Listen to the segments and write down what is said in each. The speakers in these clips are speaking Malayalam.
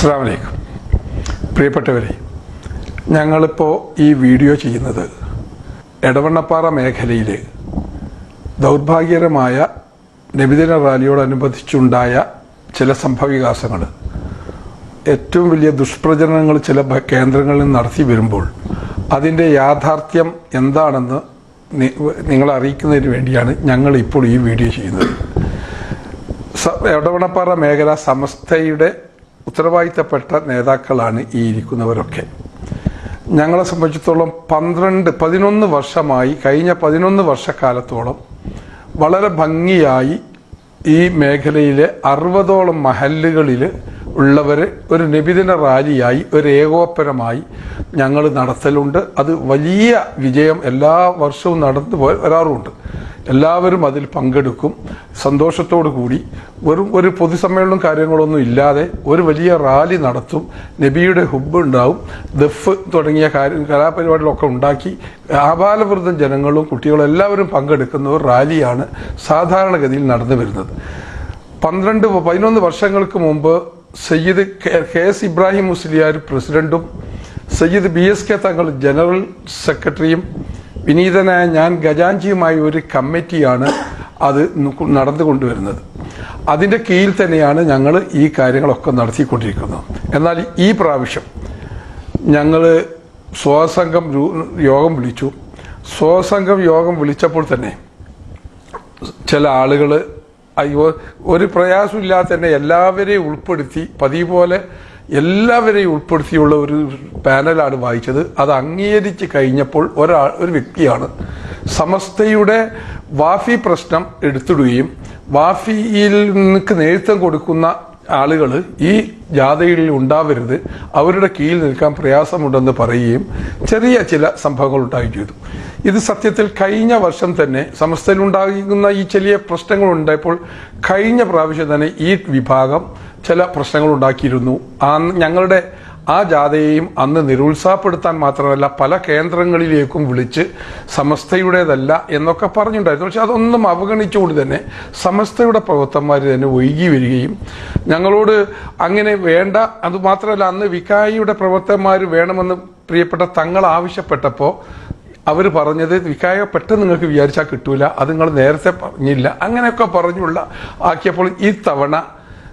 അസ്സാം വലൈക്കും പ്രിയപ്പെട്ടവരെ ഞങ്ങളിപ്പോൾ ഈ വീഡിയോ ചെയ്യുന്നത് എടവണ്ണപ്പാറ മേഖലയിൽ ദൗർഭാഗ്യകരമായ നബിദിന റാലിയോടനുബന്ധിച്ചുണ്ടായ ചില സംഭവവികാസങ്ങൾ ഏറ്റവും വലിയ ദുഷ്പ്രചരണങ്ങൾ ചില കേന്ദ്രങ്ങളിൽ നടത്തി വരുമ്പോൾ അതിന്റെ യാഥാർത്ഥ്യം എന്താണെന്ന് നിങ്ങളെ അറിയിക്കുന്നതിന് വേണ്ടിയാണ് ഞങ്ങൾ ഇപ്പോൾ ഈ വീഡിയോ ചെയ്യുന്നത്. എടവണപ്പാറ മേഖല സമസ്തയുടെ ഉത്തരവാദിത്തപ്പെട്ട നേതാക്കളാണ് ഈ ഇരിക്കുന്നവരൊക്കെ. ഞങ്ങളെ സംബന്ധിച്ചിടത്തോളം പന്ത്രണ്ട് പതിനൊന്ന് വർഷമായി കഴിഞ്ഞ പതിനൊന്ന് വർഷക്കാലത്തോളം വളരെ ഭംഗിയായി ഈ മേഖലയിലെ അറുപതോളം മഹല്ലുകളിൽ ഉള്ളവർ ഒരു നിബിദിന റാലിയായി ഒരു ഏകോപനമായി ഞങ്ങൾ നടത്തലുണ്ട്. അത് വലിയ വിജയം എല്ലാ വർഷവും നടന്നു പോയി വരാറുമുണ്ട്. എല്ലാവരും അതിൽ പങ്കെടുക്കും. സന്തോഷത്തോടു കൂടി വെറും ഒരു പൊതുസമ്മേളനം കാര്യങ്ങളൊന്നും ഇല്ലാതെ ഒരു വലിയ റാലി നടത്തും. നബിയുടെ ഹുബ് ഉണ്ടാവും. ദഫ് തുടങ്ങിയ കാര്യം കലാപരിപാടികളൊക്കെ ഉണ്ടാക്കി ആപാലവൃദ്ധം ജനങ്ങളും കുട്ടികളും എല്ലാവരും പങ്കെടുക്കുന്ന ഒരു റാലിയാണ് സാധാരണഗതിയിൽ നടന്നു വരുന്നത്. പന്ത്രണ്ട് പതിനൊന്ന് വർഷങ്ങൾക്ക് മുമ്പ് സയ്യിദ് കെ- എസ് ഇബ്രാഹിം മുസ്ലിയാർ പ്രസിഡന്റും Sayyid B S K Thangal general സെക്രട്ടറിയും വിനീതനായ ഞാൻ ഖജാൻജിയുമായി ഒരു കമ്മിറ്റിയാണ് അത് നടന്നുകൊണ്ടുവരുന്നത് നടന്നു കൊണ്ടുവരുന്നത്. അതിന്റെ കീഴിൽ തന്നെയാണ് ഞങ്ങൾ ഈ കാര്യങ്ങളൊക്കെ നടത്തിക്കൊണ്ടിരിക്കുന്നത്. എന്നാൽ ഈ പ്രാവശ്യം ഞങ്ങൾ സ്വസംഘം യോഗം വിളിച്ചു. സ്വസംഘം യോഗം വിളിച്ചപ്പോൾ തന്നെ ചില ആളുകൾ അയ്യോ ഒരു പ്രയാസമില്ലാതെ തന്നെ എല്ലാവരെയും ഉൾപ്പെടുത്തി പതിപോലെ പോലെ എല്ലാവരെയും ഉൾപ്പെടുത്തിയുള്ള ഒരു പാനലാണ് വായിച്ചത്. അത് അംഗീകരിച്ച് കഴിഞ്ഞപ്പോൾ ഒരാൾ ഒരു വ്യക്തിയാണ്. സമസ്തയുടെ വാഫി പ്രശ്നം എടുത്തിടുകയും വാഫിയിൽ നിനക്ക് നേതൃത്വം കൊടുക്കുന്ന ആളുകൾ ഈ ജാഥയിൽ ഉണ്ടാവരുത്. അവരുടെ കീഴിൽ നിൽക്കാൻ പ്രയാസമുണ്ടെന്ന് പറയുകയും ചെറിയ ചില സംഭവങ്ങൾ ഉണ്ടായി ചെയ്തു. ഇത് സത്യത്തിൽ കഴിഞ്ഞ വർഷം തന്നെ സമസ്തയിലുണ്ടാകുന്ന ഈ ചെറിയ പ്രശ്നങ്ങൾ ഉണ്ടായപ്പോൾ കഴിഞ്ഞ പ്രാവശ്യം തന്നെ ഈ വിഭാഗം ചില പ്രശ്നങ്ങൾ ഉണ്ടാക്കിയിരുന്നു ഞങ്ങളുടെ ആ ജാഥയെയും അന്ന് നിരുത്സാഹപ്പെടുത്താൻ മാത്രമല്ല പല കേന്ദ്രങ്ങളിലേക്കും വിളിച്ച് സമസ്തയുടേതല്ല എന്നൊക്കെ പറഞ്ഞിട്ടുണ്ടായിരുന്നു. പക്ഷെ അതൊന്നും അവഗണിച്ചുകൊണ്ട് തന്നെ സമസ്തയുടെ പ്രവർത്തന്മാർ തന്നെ ഒഴുകി വരികയും ഞങ്ങളോട് അങ്ങനെ വേണ്ട അത് മാത്രമല്ല അന്ന് വികായിയുടെ പ്രവർത്തകന്മാർ വേണമെന്ന് പ്രിയപ്പെട്ട തങ്ങൾ ആവശ്യപ്പെട്ടപ്പോൾ അവർ പറഞ്ഞത് വികായ പെട്ടെന്ന് നിങ്ങൾക്ക് വിചാരിച്ചാൽ കിട്ടൂല അത് നിങ്ങൾ നേരത്തെ പറഞ്ഞില്ല. അങ്ങനെയൊക്കെ പറഞ്ഞുള്ള ആക്കിയപ്പോൾ ഈ തവണ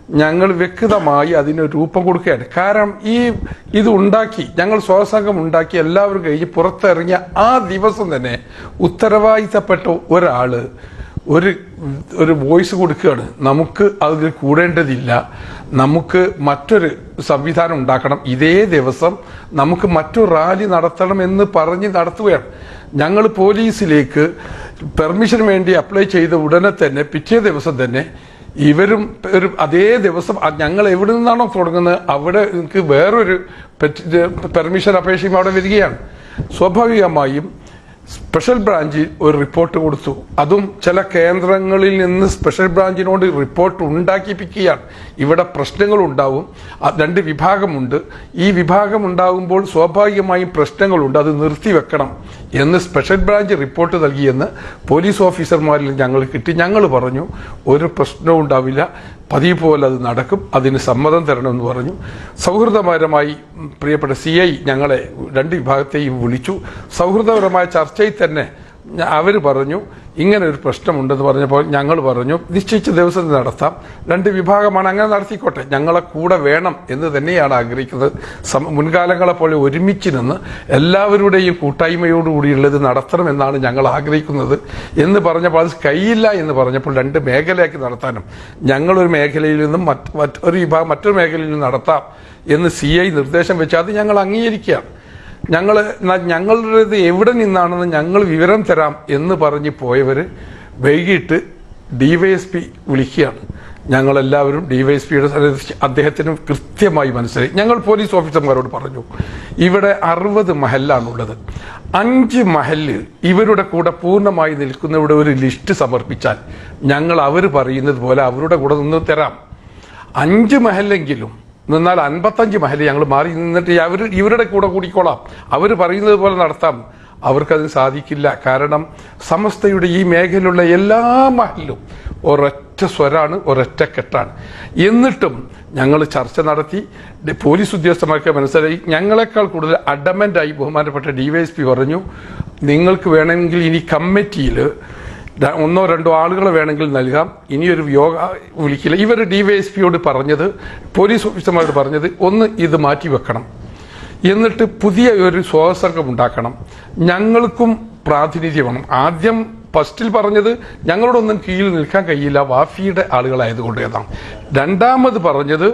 ഞങ്ങൾ വ്യക്തമായി അതിന് രൂപം കൊടുക്കുകയാണ്. കാരണം ഈ ഇത് ഉണ്ടാക്കി ഞങ്ങൾ സ്വസംഘം ഉണ്ടാക്കി എല്ലാവരും കഴിഞ്ഞ് പുറത്തിറങ്ങിയ ആ ദിവസം തന്നെ ഉത്തരവാദിത്തപ്പെട്ട ഒരാൾ ഒരു ഒരു വോയിസ് കൊടുക്കുകയാണ്. നമുക്ക് അതിൽ കൂടേണ്ടതില്ല. നമുക്ക് മറ്റൊരു സംവിധാനം ഉണ്ടാക്കണം. ഇതേ ദിവസം നമുക്ക് മറ്റൊരു റാലി നടത്തണം എന്ന് പറഞ്ഞ് നടത്തുകയാണ്. ഞങ്ങൾ പോലീസിലേക്ക് പെർമിഷൻ വേണ്ടി അപ്ലൈ ചെയ്ത ഉടനെ തന്നെ പിറ്റേ ദിവസം തന്നെ ഇവരും ഒരു അതേ ദിവസം ഞങ്ങൾ എവിടെ നിന്നാണോ തുടങ്ങുന്നത് അവിടെ നിങ്ങൾക്ക് വേറൊരു പെർമിഷൻ അപേക്ഷയും അവിടെ വരികയാണ്. സ്വാഭാവികമായും സ്പെഷ്യൽ ബ്രാഞ്ചിൽ ഒരു റിപ്പോർട്ട് കൊടുത്തു. അതും ചില കേന്ദ്രങ്ങളിൽ നിന്ന് സ്പെഷ്യൽ ബ്രാഞ്ചിനോട് റിപ്പോർട്ട് ഉണ്ടാക്കിപ്പിക്കുകയാണ്. ഇവിടെ പ്രശ്നങ്ങൾ ഉണ്ടാവും. രണ്ട് വിഭാഗമുണ്ട്. ഈ വിഭാഗം ഉണ്ടാകുമ്പോൾ സ്വാഭാവികമായും പ്രശ്നങ്ങളുണ്ട്. അത് നിർത്തിവെക്കണം എന്ന് സ്പെഷ്യൽ ബ്രാഞ്ച് റിപ്പോർട്ട് നൽകിയെന്ന് പോലീസ് ഓഫീസർമാരിൽ ഞങ്ങൾ കിട്ടി. ഞങ്ങൾ പറഞ്ഞു ഒരു പ്രശ്നവും ഉണ്ടാവില്ല. പതിവ് പോലെ അത് നടക്കും. അതിന് സമ്മതം തരണമെന്ന് പറഞ്ഞു. സൗഹൃദപരമായി പ്രിയപ്പെട്ട സി ഐ ഞങ്ങളെ രണ്ട് വിഭാഗത്തെയും വിളിച്ചു. സൗഹൃദപരമായ ചർച്ചയിൽ തന്നെ അവർ പറഞ്ഞു ഇങ്ങനെ ഒരു പ്രശ്നമുണ്ടെന്ന് പറഞ്ഞപ്പോൾ ഞങ്ങൾ പറഞ്ഞു നിശ്ചയിച്ച ദിവസം നടത്താം. രണ്ട് വിഭാഗമാണ് അങ്ങനെ നടത്തിക്കോട്ടെ. ഞങ്ങളെ കൂടെ വേണം എന്ന് തന്നെയാണ് ആഗ്രഹിക്കുന്നത്. മുൻകാലങ്ങളെ പോലെ ഒരുമിച്ച് നിന്ന് എല്ലാവരുടെയും കൂട്ടായ്മയോടുകൂടിയുള്ളത് നടത്തണമെന്നാണ് ഞങ്ങൾ ആഗ്രഹിക്കുന്നത്. എന്ന് പറഞ്ഞപ്പോൾ അത് കഴിയില്ല എന്ന് പറഞ്ഞപ്പോൾ രണ്ട് മേഖലയാക്കി നടത്താനും ഞങ്ങളൊരു മേഖലയിൽ നിന്നും മറ്റ് മറ്റൊരു വിഭാഗം മറ്റൊരു മേഖലയിൽ നിന്നും നടത്താം എന്ന് സി ഐ നിർദ്ദേശം വെച്ച് അത് ഞങ്ങൾ അംഗീകരിക്കുകയാണ്. ഞങ്ങൾ ഞങ്ങളുടേത് എവിടെ നിന്നാണെന്ന് ഞങ്ങൾ വിവരം തരാം എന്ന് പറഞ്ഞ് പോയവർ വൈകിട്ട് ഡിവൈഎസ്പി വിളിക്കുകയാണ്. ഞങ്ങളെല്ലാവരും ഡിവൈഎസ്പിയുടെ അദ്ദേഹത്തിന് കൃത്യമായി മനസ്സിലായി. ഞങ്ങൾ പോലീസ് ഓഫീസർമാരോട് പറഞ്ഞു ഇവിടെ അറുപത് മഹലാണുള്ളത് അഞ്ച് മഹൽ ഇവരുടെ കൂടെ പൂർണമായി നിൽക്കുന്നവരുടെ ഒരു ലിസ്റ്റ് സമർപ്പിച്ചാൽ ഞങ്ങൾ അവർ പറയുന്നത് പോലെ അവരുടെ കൂടെ നിന്ന് തരാം. അഞ്ച് മഹലെങ്കിലും നിന്നാൽ അൻപത്തഞ്ച് മഹൽ ഞങ്ങൾ മാറി നിന്നിട്ട് അവർ ഇവരുടെ കൂടെ കൂടിക്കോളാം. അവർ പറയുന്നത് പോലെ നടത്താം. അവർക്കത് സാധിക്കില്ല. കാരണം സമസ്തയുടെ ഈ മേഖലയിലുള്ള എല്ലാ മഹലിലും ഒരൊറ്റ സ്വരാണ് ഒരൊറ്റ കെട്ടാണ്. എന്നിട്ടും ഞങ്ങൾ ചർച്ച നടത്തി. പോലീസ് ഉദ്യോഗസ്ഥന്മാർക്ക് മനസ്സിലായി. ഞങ്ങളെക്കാൾ കൂടുതൽ അഡമന്റായി ബഹുമാനപ്പെട്ട ഡി വൈ എസ് പി പറഞ്ഞു നിങ്ങൾക്ക് വേണമെങ്കിൽ ഇനി കമ്മിറ്റിയിൽ ഒന്നോ രണ്ടോ ആളുകൾ വേണമെങ്കിൽ നൽകാം. ഇനിയൊരു യോഗ വിളിക്കില്ല. ഇവർ ഡിവൈഎസ്പിയോട് പറഞ്ഞത് പോലീസ് ഓഫീസർമാരോട് പറഞ്ഞത് ഒന്ന് ഇത് മാറ്റി വെക്കണം. എന്നിട്ട് പുതിയ ഒരു സ്വാതസംഘം ഉണ്ടാക്കണം. ഞങ്ങൾക്കും പ്രാതിനിധ്യം വേണം. ആദ്യം ഫസ്റ്റിൽ പറഞ്ഞത് ഞങ്ങളോടൊന്നും കീഴിൽ നിൽക്കാൻ കഴിയില്ല. വാഫിയുടെ ആളുകളായതുകൊണ്ട് ഏതാണ് രണ്ടാമത് പറഞ്ഞത്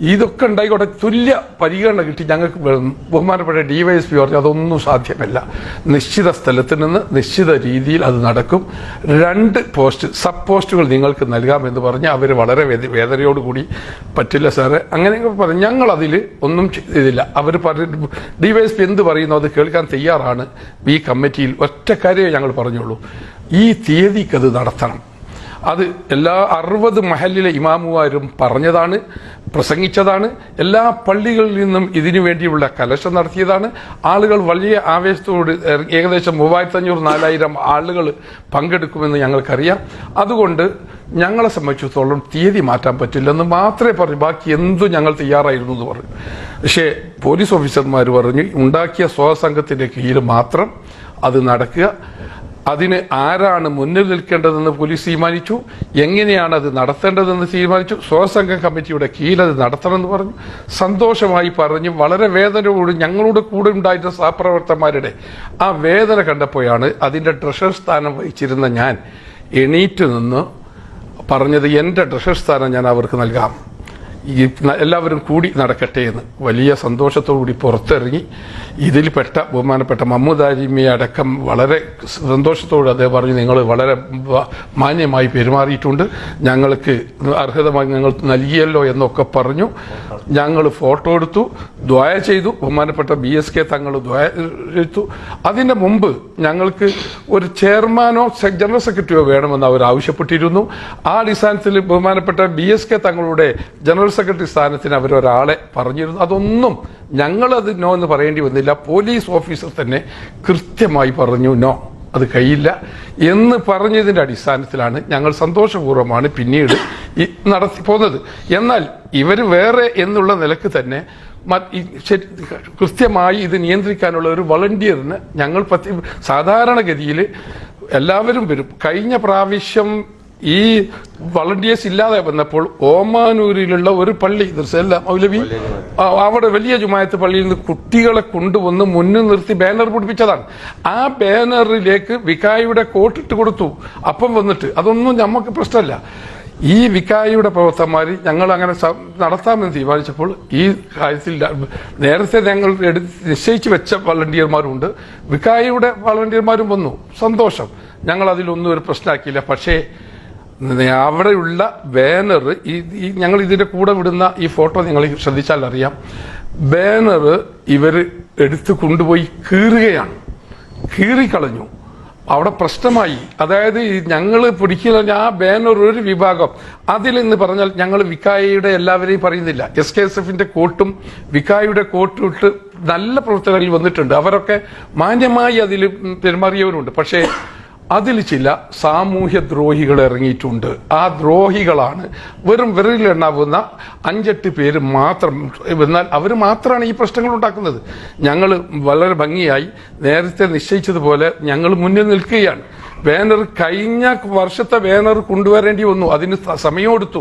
ഇതൊക്കെ ഉണ്ടായിക്കോട്ടെ തുല്യ പരിഗണന കിട്ടി. ഞങ്ങൾക്ക്. ബഹുമാനപ്പെട്ട ഡിവൈഎസ്പി പറഞ്ഞു അതൊന്നും സാധ്യമല്ല. നിശ്ചിത സ്ഥലത്ത് നിന്ന് നിശ്ചിത രീതിയിൽ അത് നടക്കും. രണ്ട് പോസ്റ്റ് സബ് പോസ്റ്റുകൾ നിങ്ങൾക്ക് നൽകാമെന്ന് പറഞ്ഞ് അവർ വളരെ വേദ- വേദനയോടുകൂടി പറ്റില്ല സാറേ. അങ്ങനെയൊക്കെ പറഞ്ഞു ഞങ്ങൾ അതിൽ ഒന്നും ചെയ്തില്ല. അവർ പറഞ്ഞു ഡിവൈഎസ്പി എന്ത് പറയുന്നു അത് കേൾക്കാൻ തയ്യാറാണ്. ഈ കമ്മിറ്റിയിൽ ഒറ്റ കാര്യമേ ഞങ്ങൾ പറഞ്ഞുള്ളൂ. ഈ തീയതിക്കത് നടത്തണം. അത് എല്ലാ അറുപത് മഹലിലെ ഇമാമുമാരും പറഞ്ഞതാണ് പ്രസംഗിച്ചതാണ് എല്ലാ പള്ളികളിൽ നിന്നും ഇതിനു വേണ്ടിയുള്ള കലശം നടത്തിയതാണ്. ആളുകൾ വലിയ ആവേശത്തോട് ഏകദേശം മൂവായിരത്തി അഞ്ഞൂറ് നാലായിരം ആളുകൾ പങ്കെടുക്കുമെന്ന് ഞങ്ങൾക്കറിയാം. അതുകൊണ്ട് ഞങ്ങളെ സംബന്ധിച്ചിടത്തോളം തീയതി മാറ്റാൻ പറ്റില്ലെന്ന് മാത്രമേ പറഞ്ഞു. ബാക്കി എന്തും ഞങ്ങൾ തയ്യാറായിരുന്നു എന്ന് പറഞ്ഞു. പക്ഷേ പോലീസ് ഓഫീസർമാർ പറഞ്ഞു ഉണ്ടാക്കിയ സ്വാസംഘത്തിന്റെ കീഴിൽ മാത്രം അത് നടക്കുക. അതിന് ആരാണ് മുന്നിൽ നിൽക്കേണ്ടതെന്ന് പോലീസ് തീരുമാനിച്ചു? എങ്ങനെയാണ് അത് നടത്തേണ്ടതെന്ന് തീരുമാനിച്ചു? സ്വസംഘം കമ്മിറ്റിയുടെ കീഴിൽ അത് നടത്തണമെന്ന് പറഞ്ഞു. സന്തോഷമായി പറഞ്ഞു. വളരെ വേദനയോട് ഞങ്ങളോട് കൂടെ ഉണ്ടായിരുന്ന സഹപ്രവർത്തകന്മാരുടെ ആ വേദന കണ്ടപ്പോഴാണ് അതിന്റെ ട്രഷർ സ്ഥാനം വഹിച്ചിരുന്ന ഞാൻ എണീറ്റ് നിന്ന് പറഞ്ഞത് എന്റെ ട്രഷർ സ്ഥാനം ഞാൻ അവർക്ക് നൽകാം. ഈ എല്ലാവരും കൂടി നടക്കട്ടെ എന്ന് വലിയ സന്തോഷത്തോടുകൂടി പുറത്തിറങ്ങി ഇതിൽപ്പെട്ട ബഹുമാനപ്പെട്ട മമ്മൂദ് ആലിമിയെ അടക്കം വളരെ സന്തോഷത്തോട് അദ്ദേഹം പറഞ്ഞു നിങ്ങൾ വളരെ മാന്യമായി പെരുമാറിയിട്ടുണ്ട്. ഞങ്ങൾക്ക് അർഹതമായി ഞങ്ങൾ നൽകിയല്ലോ എന്നൊക്കെ പറഞ്ഞു. ഞങ്ങൾ ഫോട്ടോ എടുത്തു ദ്വായ ചെയ്തു. ബഹുമാനപ്പെട്ട ബി എസ് കെ തങ്ങൾ ദ്വായ എടുത്തു. അതിന് മുമ്പ് ഞങ്ങൾക്ക് ഒരു ചെയർമാനോ ജനറൽ സെക്രട്ടറിയോ വേണമെന്ന് അവർ ആവശ്യപ്പെട്ടിരുന്നു. ആ അടിസ്ഥാനത്തിൽ ബഹുമാനപ്പെട്ട ബി എസ് കെ തങ്ങളുടെ ജനറൽ സെക്രട്ടറി സ്ഥാനത്തിന് അവരൊരാളെ പറഞ്ഞിരുന്നു. അതൊന്നും ഞങ്ങളത് നോ എന്ന് പറയേണ്ടി വന്നില്ല. പോലീസ് ഓഫീസർ തന്നെ കൃത്യമായി പറഞ്ഞു നോ അത് കഴിയില്ല എന്ന് പറഞ്ഞതിന്റെ അടിസ്ഥാനത്തിലാണ് ഞങ്ങൾ സന്തോഷപൂർവമാണ് പിന്നീട് ഈ നടത്തി പോകുന്നത്. എന്നാൽ ഇവർ വേറെ എന്നുള്ള നിലയ്ക്ക് തന്നെ കൃത്യമായി ഇത് നിയന്ത്രിക്കാനുള്ള ഒരു വളണ്ടിയറിന് ഞങ്ങൾ സാധാരണഗതിയിൽ എല്ലാവരും വരും. കഴിഞ്ഞ പ്രാവശ്യം ഈ വളണ്ടിയേഴ്സ് ഇല്ലാതെ വന്നപ്പോൾ ഓമാനൂരിലുള്ള ഒരു പള്ളി ദർശല്ല മൗലവി? അവിടെ വലിയ ജുമായത്ത് പള്ളിയിൽ നിന്ന് കുട്ടികളെ കൊണ്ടുവന്ന് മുന്നിൽ നിർത്തി ബാനർ പിടിപ്പിച്ചതാണ്. ആ ബാനറിലേക്ക് വികായുടെ കോട്ടിട്ട് കൊടുത്തു. അപ്പം വന്നിട്ട് അതൊന്നും നമുക്ക് പ്രശ്നമല്ല. ഈ വികായുടെ പ്രവർത്തകന്മാർ ഞങ്ങൾ അങ്ങനെ നടത്താമെന്ന് തീരുമാനിച്ചപ്പോൾ ഈ കാര്യത്തിൽ നേരത്തെ ഞങ്ങൾ എടുത്ത് നിശ്ചയിച്ചു വെച്ച വളണ്ടിയർമാരുണ്ട് വികായുടെ വളണ്ടിയർമാരും വന്നു. സന്തോഷം. ഞങ്ങൾ അതിലൊന്നും ഒരു പ്രശ്നമാക്കിയില്ല. പക്ഷേ അവിടെയുള്ള ബാനർ ഈ ഞങ്ങൾ ഇതിന്റെ കൂടെ വിടുന്ന ഈ ഫോട്ടോ നിങ്ങൾ ശ്രദ്ധിച്ചാൽ അറിയാം. ബാനർ ഇവർ എടുത്തു കൊണ്ടുപോയി കീറുകയാണ്. കീറിക്കളഞ്ഞു. അവിടെ പ്രശ്നമായി. അതായത് ഞങ്ങൾ പിടിക്കുന്ന ആ ബാനർ ഒരു വിഭാഗം. അതിൽ എന്ന് പറഞ്ഞാൽ ഞങ്ങൾ വിക്കായയുടെ എല്ലാവരെയും പറയുന്നില്ല. എസ് കെ എസ് എഫിന്റെ കോട്ടും വിക്കായുടെ കോട്ടും ഇട്ട് നല്ല പ്രവർത്തകരിൽ വന്നിട്ടുണ്ട്. അവരൊക്കെ മാന്യമായി അതിൽ പെരുമാറിയവരുണ്ട്. പക്ഷേ അതിൽ ചില സാമൂഹ്യ ദ്രോഹികൾ ഇറങ്ങിയിട്ടുണ്ട്. ആ ദ്രോഹികളാണ് വെറും വിരലിലെണ്ണാവുന്ന അഞ്ചെട്ട് പേര് മാത്രം. എന്നാൽ അവർ മാത്രമാണ് ഈ പ്രശ്നങ്ങൾ ഉണ്ടാക്കുന്നത്. ഞങ്ങൾ വളരെ ഭംഗിയായി നേരത്തെ നിശ്ചയിച്ചതുപോലെ ഞങ്ങൾ മുന്നിൽ നിൽക്കുകയാണ്. ബാനർ കഴിഞ്ഞ വർഷത്തെ ബാനർ കൊണ്ടുവരേണ്ടി വന്നു. അതിന് സമയമെടുത്തു.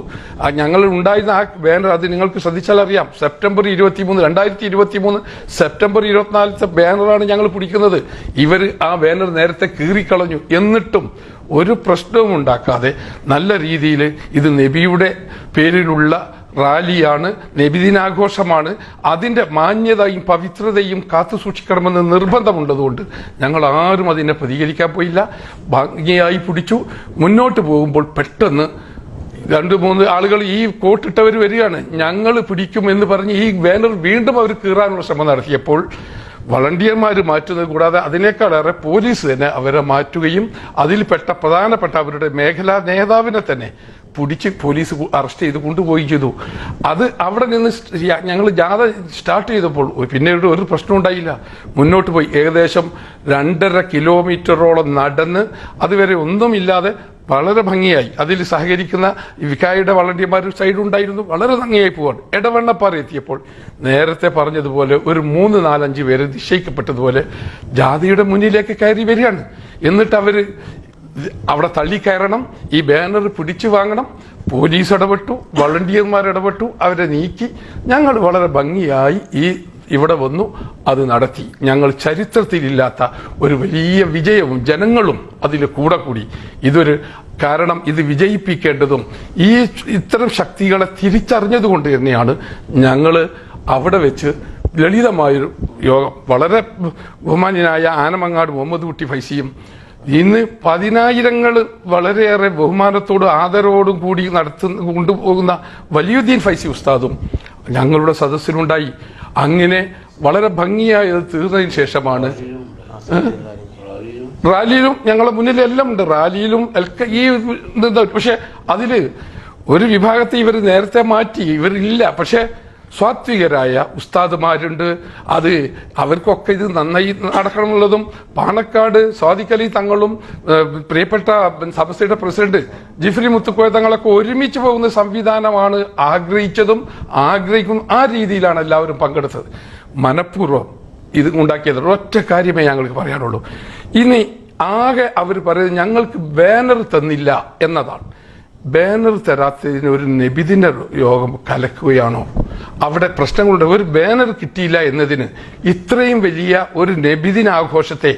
ഞങ്ങൾ ഉണ്ടായിരുന്ന ആ ബാനർ അത് നിങ്ങൾക്ക് ശ്രദ്ധിച്ചാൽ അറിയാം സെപ്റ്റംബർ ഇരുപത്തി മൂന്ന് രണ്ടായിരത്തി ഇരുപത്തി മൂന്ന് സെപ്റ്റംബർ ഇരുപത്തിനാലത്തെ ബാനറാണ് ഞങ്ങൾ പിടിക്കുന്നത്. ഇവർ ആ ബാനർ നേരത്തെ കീറിക്കളഞ്ഞു. എന്നിട്ടും ഒരു പ്രശ്നവും ഉണ്ടാക്കാതെ നല്ല രീതിയിൽ ഇത് നബിയുടെ പേരിലുള്ള റാലിയാണ് നബിദിനാഘോഷമാണ്. അതിന്റെ മാന്യതയും പവിത്രതയും കാത്തു സൂക്ഷിക്കണമെന്ന് നിർബന്ധമുള്ളതുകൊണ്ട് ഞങ്ങൾ ആരും അതിനെ പ്രതികരിക്കാൻ പോയില്ല. ഭംഗിയായി പിടിച്ചു. മുന്നോട്ട് പോകുമ്പോൾ പെട്ടെന്ന് രണ്ട് മൂന്ന് ആളുകൾ ഈ കോട്ടിട്ടവർ വരികയാണ്. ഞങ്ങൾ പിടിക്കും എന്ന് പറഞ്ഞ് ഈ ബാനർ വീണ്ടും അവർ കീറാനുള്ള ശ്രമം നടത്തിയപ്പോൾ വളണ്ടിയർമാർ മാറ്റുന്നത് കൂടാതെ അതിനേക്കാളേറെ പോലീസ് തന്നെ അവരെ മാറ്റുകയും അതിൽപ്പെട്ട പ്രധാനപ്പെട്ട അവരുടെ മേഖലാ നേതാവിനെ തന്നെ പിടിച്ച് പോലീസ് അറസ്റ്റ് ചെയ്ത് കൊണ്ടുപോയി ചെയ്തു. അത് അവിടെ നിന്ന് ഞങ്ങൾ ജാഥ സ്റ്റാർട്ട് ചെയ്തപ്പോൾ പിന്നെ ഒരു പ്രശ്നം ഉണ്ടായില്ല. മുന്നോട്ട് പോയി. ഏകദേശം രണ്ടര കിലോമീറ്ററോളം നടന്ന് അതുവരെ ഒന്നുമില്ലാതെ വളരെ ഭംഗിയായി. അതിൽ സഹകരിക്കുന്ന വികായുടെ വളണ്ടിയന്മാർ സൈഡ് ഉണ്ടായിരുന്നു വളരെ ഭംഗിയായി പോവാണ്. ഇടവണ്ണപ്പാറ എത്തിയപ്പോൾ നേരത്തെ പറഞ്ഞതുപോലെ ഒരു മൂന്ന് നാലഞ്ച് പേര് നിശ്ചയിക്കപ്പെട്ടതുപോലെ ജാതിയുടെ മുന്നിലേക്ക് കയറി വരികയാണ്. എന്നിട്ട് അവർ അവിടെ തള്ളിക്കയറണം ഈ ബാനർ പിടിച്ചു വാങ്ങണം പോലീസ് ഇടപെട്ടു വളണ്ടിയർമാർ ഇടപെട്ടു അവരെ നീക്കി. ഞങ്ങൾ വളരെ ഭംഗിയായി ഈ ഇവിടെ വന്നു അത് നടത്തി. ഞങ്ങൾ ചരിത്രത്തിലില്ലാത്ത ഒരു വലിയ വിജയവും ജനങ്ങളും അതിൽ കൂടെ കൂടി. ഇതൊരു കാരണം ഇത് വിജയിപ്പിക്കേണ്ടതും ഈ ഇത്തരം ശക്തികളെ തിരിച്ചറിഞ്ഞതുകൊണ്ട് തന്നെയാണ് ഞങ്ങൾ അവിടെ വെച്ച് ലളിതമായൊരു യോഗം. വളരെ ബഹുമാന്യനായ ആനമങ്ങാട് മുഹമ്മദ് കുട്ടി ഫൈസിയും ഇന്ന് പതിനായിരങ്ങൾ വളരെയേറെ ബഹുമാനത്തോടും ആദരവോടും കൂടി നടത്തുന്ന കൊണ്ടുപോകുന്ന വലിയുദ്ദീൻ ഫൈസി ഉസ്താദും ഞങ്ങളുടെ സദസ്സിലുണ്ടായി. അങ്ങനെ വളരെ ഭംഗിയായി അത് തീർന്നതിന് ശേഷമാണ്. റാലിയിലും ഞങ്ങളെ മുന്നിൽ എല്ലാം ഉണ്ട്. റാലിയിലും എൽക്ക- ഈ പക്ഷെ അതിൽ ഒരു വിഭാഗത്തെ ഇവർ നേരത്തെ മാറ്റി. ഇവരില്ല. പക്ഷെ സ്വാത്വികരായ ഉസ്താദുമാരുണ്ട്. അത് അവർക്കൊക്കെ ഇത് നന്നായി നടക്കണമെന്നുള്ളതും പാണക്കാട് സ്വാദിഖലി തങ്ങളും പ്രിയപ്പെട്ട സഭസയുടെ പ്രസിഡന്റ് ജിഫ്രി മുത്തുക്കോയ തങ്ങളൊക്കെ ഒരുമിച്ച് പോകുന്ന സംവിധാനമാണ് ആഗ്രഹിച്ചതും ആഗ്രഹിക്കും ആ രീതിയിലാണ് എല്ലാവരും പങ്കെടുത്തത്. മനഃപൂർവം ഇത് ഉണ്ടാക്കിയത് ഒറ്റ കാര്യമേ ഞങ്ങൾക്ക് പറയാനുള്ളൂ. ഇനി ആകെ അവർ പറയുന്നത് ഞങ്ങൾക്ക് ബാനർ തന്നില്ല എന്നതാണ്. ബാനർ തരാത്തതിന് ഒരു നബിദിന യോഗം കലക്കുകയാണോ? അവിടെ പ്രശ്നങ്ങളുണ്ട്. ഒരു ബാനർ കിട്ടിയില്ല എന്നതിന് ഇത്രയും വലിയ ഒരു നബിദിന ആഘോഷത്തെ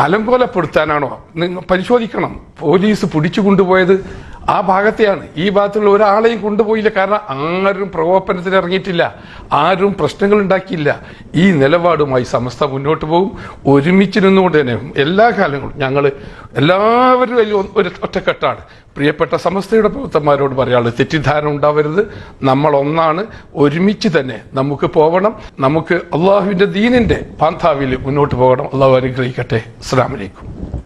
അലങ്കോലപ്പെടുത്താനാണോ? നിങ്ങൾ പരിശോധിക്കണം. പോലീസ് പിടിച്ചു കൊണ്ടുപോയത് ആ ഭാഗത്തെയാണ്. ഈ ഭാഗത്തുള്ള ഒരാളെയും കൊണ്ടുപോയില്ല. കാരണം ആരും പ്രകോപനത്തിന് ഇറങ്ങിയിട്ടില്ല. ആരും പ്രശ്നങ്ങൾ ഉണ്ടാക്കിയില്ല. ഈ നിലപാടുമായി സമസ്ത മുന്നോട്ട് പോകും. ഒരുമിച്ച് നിന്നുകൊണ്ട് തന്നെ എല്ലാ കാലങ്ങളും ഞങ്ങൾ എല്ലാവരും ഒരു ഒറ്റക്കെട്ടാണ്. പ്രിയപ്പെട്ട സമസ്തയുടെ പ്രവർത്തന്മാരോട് പറയാനുള്ളത് തെറ്റിദ്ധാരണ ഉണ്ടാവരുത്. നമ്മൾ ഒന്നാണ്. ഒരുമിച്ച് തന്നെ നമുക്ക് പോകണം നമുക്ക് അള്ളാഹുവിന്റെ ദീനിന്റെ പാന്താവിൽ മുന്നോട്ട് പോകണം. അള്ളാഹു അനുഗ്രഹിക്കട്ടെ. അസ്സാം വലൈക്കും